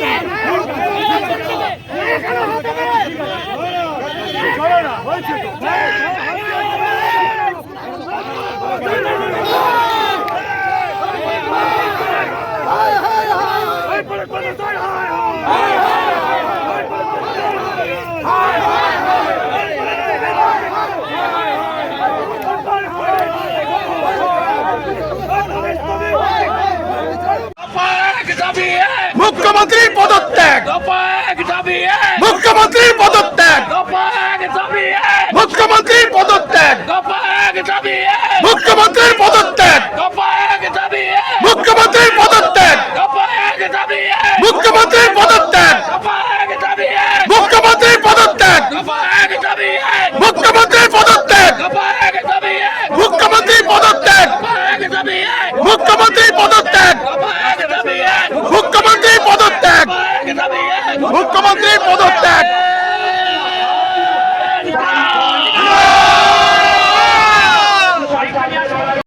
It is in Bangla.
Hey! মুখ্যমন্ত্রী পদত্যাগ। মুখ্যমন্ত্রী পদত্যাগ। মুখ্যমন্ত্রীর পদত্যাগ মুখ্যমন্ত্রীর পদত্যাগ মুখ্যমন্ত্রীর পদত্যাগ মুখ্যমন্ত্রীর পদত্যাগ মুখ্যমন্ত্রীর পদত্যাগ মুখ্যমন্ত্রীর পদত্যাগ মুখ্যমন্ত্রীর পদত্যাগ মুখ্যমন্ত্রীর পদত্যাগ মুখ্যমন্ত্রীর পদত্যাগ